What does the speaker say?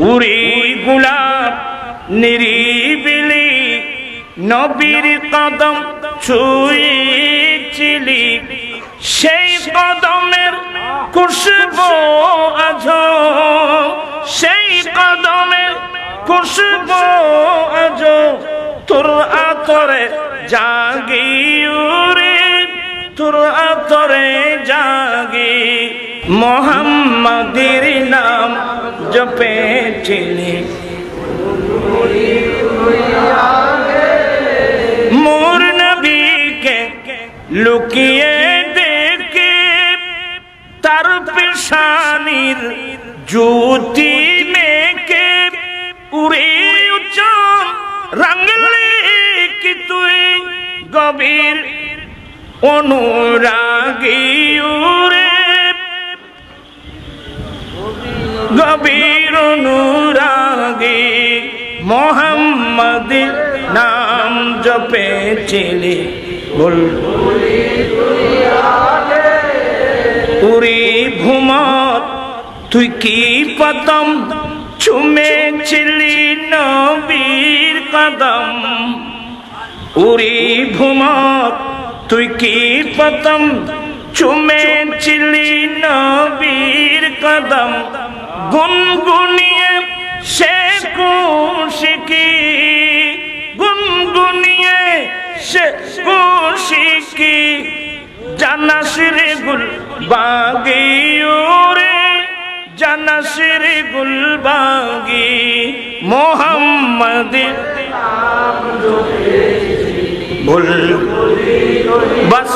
উড়ি গুলাব নিরিবিলি নবীর কদম ছুঁয়েছিলি সেই কদমের খুশবু আজ, সেই কদমের খুশবু আজ, তোর আতরে জাগি উরে তোর আতরে জাগি। মোহাম্মদের নাম জপেছিলি মোর নবীকে লুকিয়ে দেখে তার পেশানির জ্যোতি মেকে উড়ে উচ্চন রাঙ্গলে কি তুই গভীর অনুরাগী গভীর অনুরাগী মোহাম্মদের নাম জপেছিলি বল। উরি ভুমত, তুই কি পতম ছুমেছিলি নবীর কদম। উরি ভুমত, তুই কি পতম চুমেছিলি নবীর কদম। গুনগুনিয়ে সে কুশিকি গুনগুনিয়ে সে কুশিকি। জানাসিরে গুল বাগি ওরে জানাসিরে গুল বাগি মোহাম্মদ বল। বাস।